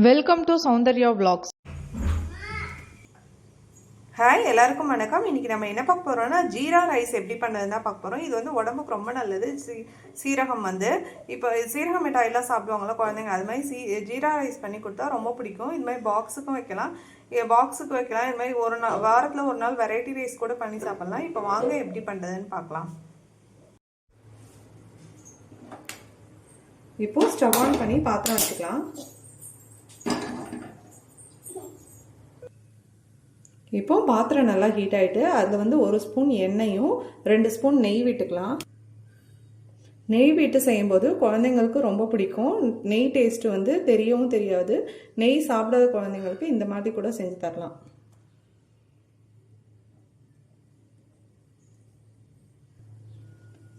Welcome to Soundarya vlogs. Hi எல்லாருக்கும் வணக்கம். இன்னைக்கு நம்ம என்ன பார்க்க போறோம்னா ஜீரா ரைஸ் எப்படி பண்ணதுன்னு பார்க்க போறோம். இது வந்து உடம்புக்கு ரொம்ப நல்லது. சீ சீரகம் வந்து இப்போ சீரக மிட்டாயெல்லாம் சாப்பிடுவாங்களா குழந்தைங்க அது மாதிரி சீ ஜீரா ரைஸ் பண்ணி கொடுத்தா ரொம்ப பிடிக்கும். இது மாதிரி பாக்ஸுக்கும் வைக்கலாம். பாக்ஸுக்கு வைக்கலாம். இது மாதிரி ஒரு நாள் வாரத்தில் ஒரு நாள் வெரைட்டி ரைஸ் கூட பண்ணி சாப்பிடலாம். இப்போ வாங்க எப்படி பண்ணுறதுன்னு பார்க்கலாம். இப்போ ஸ்டவ் ஆன் பண்ணி பாத்திரம் வச்சுக்கலாம். இப்போ பாத்திரம் நல்லா ஹீட் ஆகிட்டு அதில் வந்து ஒரு ஸ்பூன் எண்ணெயும் ரெண்டு ஸ்பூன் நெய் விட்டுக்கலாம். நெய் விட்டு செய்யும்போது குழந்தைங்களுக்கு ரொம்ப பிடிக்கும். நெய் டேஸ்ட் வந்து தெரியவும் தெரியாது. நெய் சாப்பிடாத குழந்தைங்களுக்கு இந்த மாதிரி கூட செஞ்சு தரலாம்.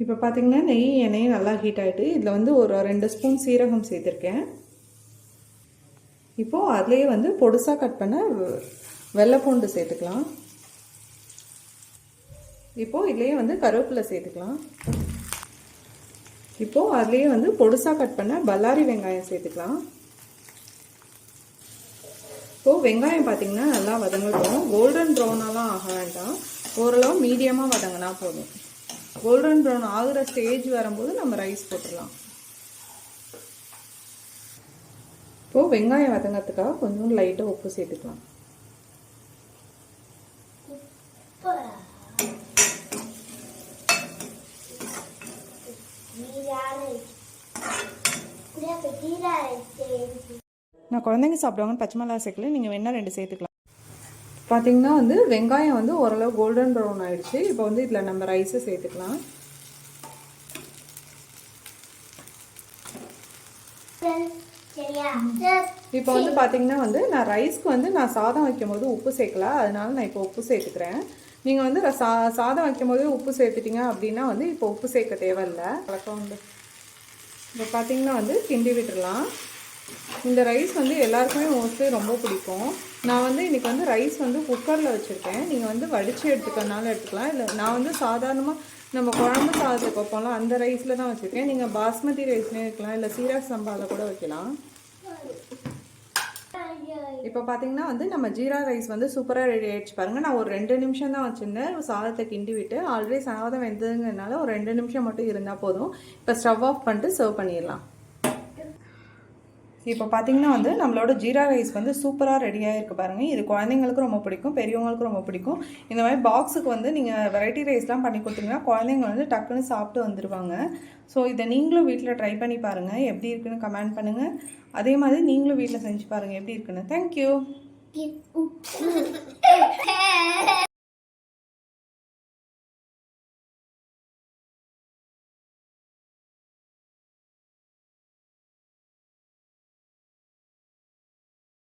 இப்போ பார்த்தீங்கன்னா நெய் எண்ணெயும் நல்லா ஹீட் ஆகிட்டு இதில் வந்து ஒரு ரெண்டு ஸ்பூன் சீரகம் சேர்த்துருக்கேன். இப்போது அதுலேயே வந்து பொடுசாக கட் பண்ண வெள்ளைப்பூண்டு சேர்த்துக்கலாம். இப்போது இதுலேயே வந்து கருவேப்பிலை சேர்த்துக்கலாம். இப்போது அதுலேயே வந்து பொடுசாக கட் பண்ண பல்லாரி வெங்காயம் சேர்த்துக்கலாம். இப்போது வெங்காயம் பார்த்தீங்கன்னா நல்லா வதங்கட்டும். கோல்டன் ப்ரௌனாலாம் ஆக வேண்டாம். ஓரளவு மீடியமாக வதங்கினா போதும். கோல்டன் ப்ரௌன் ஆகுற ஸ்டேஜ் வரும்போது நம்ம ரைஸ் போட்டுடலாம் இப்போது வெங்காயம் வதங்கிறதுக்காக கொஞ்சம் லைட்டாக உப்பு சேர்த்துக்கலாம். நான் குழந்தைங்க சாப்பிடுவாங்கன்னு பச்சை மிளகா சேர்க்கல. நீங்கள் வேணால் ரெண்டு சேர்த்துக்கலாம். பார்த்தீங்கன்னா வந்து வெங்காயம் வந்து ஓரளவு கோல்டன் ப்ரௌன் ஆயிடுச்சு. இப்போ வந்து இதில் நம்ம ரைஸை சேர்த்துக்கலாம். இப்போ வந்து பார்த்தீங்கன்னா வந்து நான் ரைஸ்க்கு வந்து நான் சாதம் வைக்கும் போது உப்பு சேர்க்கல. அதனால நான் இப்போ உப்பு சேர்த்துக்கிறேன். நீங்கள் வந்து சா சாதம் வைக்கும் போது உப்பு சேர்த்துட்டீங்க அப்படின்னா வந்து இப்போ உப்பு சேர்க்க தேவையில்லை. வழக்கம் வந்து இப்போ பார்த்தீங்கன்னா வந்து கிண்டி விட்டுடலாம். இந்த ரைஸ் வந்து எல்லாருக்குமே மோஸ்ட்லி ரொம்ப பிடிக்கும். நான் வந்து இன்றைக்கி வந்து ரைஸ் வந்து குக்கரில் வச்சுருக்கேன். நீங்கள் வந்து வடித்து எடுத்துக்கிறனால எடுத்துக்கலாம். இல்லை நான் வந்து சாதாரணமாக நம்ம குழம்பு சாதத்துக்கு வைப்போம்ல அந்த ரைஸில் தான் வச்சுருக்கேன். நீங்கள் பாஸ்மதி ரைஸ்லேயும் இருக்கலாம் இல்லை சீரக சம்பாவில் கூட வைக்கலாம். இப்போ பார்த்தீங்கன்னா வந்து நம்ம ஜீரா ரைஸ் வந்து சூப்பராக ரெடி ஆயிடுச்சு பாருங்கள் நான் ஒரு ரெண்டு நிமிஷம் தான் வச்சுருந்தேன். சாதத்தை கிண்டி விட்டு ஆல்ரெடி சாதம் வெந்ததுங்கிறதுனால ஒரு ரெண்டு நிமிஷம் மட்டும் இருந்தால் போதும். இப்போ ஸ்டவ் ஆஃப் பண்ணிட்டு சர்வ் பண்ணிடலாம். இப்போ பார்த்தீங்கன்னா வந்து நம்மளோட ஜீரா ரைஸ் வந்து சூப்பராக ரெடியாக இருக்குது பாருங்கள் இது குழந்தைங்களுக்கும் ரொம்ப பிடிக்கும் பெரியவங்களுக்கும் ரொம்ப பிடிக்கும். இந்த மாதிரி பாக்ஸுக்கு வந்து நீங்கள் வெரைட்டி ரைஸ்லாம் பண்ணி கொடுத்தீங்கன்னா குழந்தைங்க வந்து டக்குன்னு சாப்பிட்டு வந்துடுவாங்க ஸோ இதை நீங்களும் வீட்டில் ட்ரை பண்ணி பாருங்கள் எப்படி இருக்குன்னு கமெண்ட் பண்ணுங்கள் அதே மாதிரி நீங்களும் வீட்டில் செஞ்சு பாருங்கள் எப்படி இருக்குன்னு. தேங்க்யூ